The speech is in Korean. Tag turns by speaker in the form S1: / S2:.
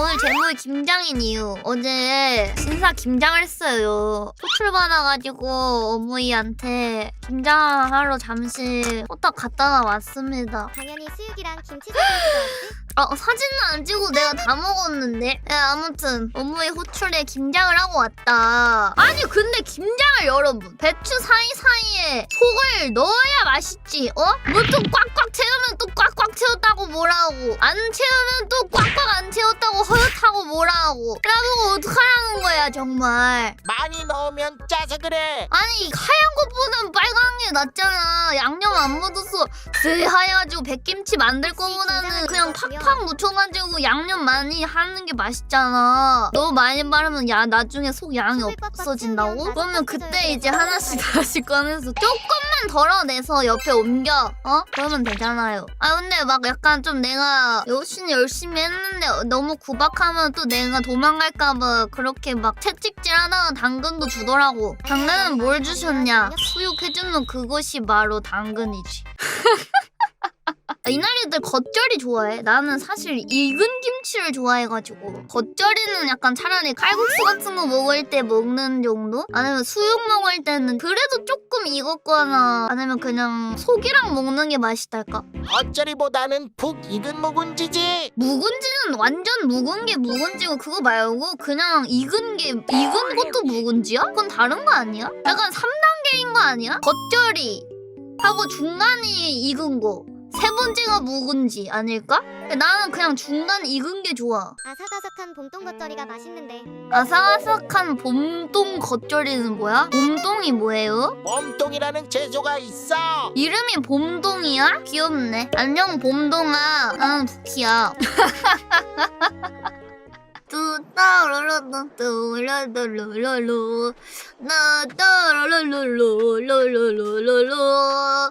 S1: 오늘 제목이 김장인 이유. 어제 신사 김장을 했어요. 호출 받아가지고 어머니한테 김장하러 잠시 호떡 갔다가 왔습니다.
S2: 당연히 수육이랑 김치 사진?
S1: 아, 사진은 안 찍고 내가 다 먹었는데. 예, 아무튼 어머니 호출에 김장을 하고 왔다. 아니 근데 김장을 여러분 배추 사이사이에 속을 넣어야 맛있지. 어? 뭐또 꽉꽉 채우면 또 꽉꽉 채웠다고 뭐라고. 안 채우면 또 꽉꽉 허옇다고 뭐라고. 나보고 어떡하라는 거야 정말.
S3: 많이 넣으면 짜서 그래.
S1: 아니 하얀 것보단 빨간 게 낫잖아. 양념 안 묻어서 새하얘가지고 백김치 만들 거보다는 그냥 팍팍 묻혀가지고 양념 많이 하는 게 맛있잖아. 너무 많이 바르면 야 나중에 속 양이 없어진다고? 그러면 그때 이제 하나씩 다시 꺼내서 조금 만 덜어내서 옆에 옮겨. 어? 그러면 되잖아요. 아 근데 막 약간 좀 내가 열심히 열심히 했는데 너무 구박하면 또 내가 도망갈까봐 그렇게 막 채찍질 하다가 당근도 주더라고. 당근은 뭘 주셨냐? 수육해주는 그것이 바로 당근이지. 이날이들 겉절이 좋아해. 나는 사실 익은 김치를 좋아해가지고 겉절이는 약간 차라리 칼국수 같은 거 먹을 때 먹는 정도? 아니면 수육 먹을 때는 그래도 조금 익었거나 아니면 그냥 속이랑 먹는 게 맛있달까?
S3: 겉절이보다는 푹 익은 묵은지지.
S1: 묵은지는 완전 묵은 게 묵은지고 그거 말고 그냥 익은 게 익은 것도 묵은지야? 그건 다른 거 아니야? 약간 3단계인 거 아니야? 겉절이 하고 중간이 익은 거. 세 번째가 묵은지 아닐까? 나는 그냥 중간 익은 게 좋아.
S2: 아삭아삭한 봄동 겉절이가 맛있는데
S1: 아삭아삭한 봄동 겉절이는 뭐야? 봄동이 뭐예요?
S3: 몸통이라는 채소가 있어.
S1: 이름이 봄동이야? 귀엽네. 안녕 봄동아. 나는 부키야. 뚜따라라따 뚜라라라라로 나 따라라라라라라라라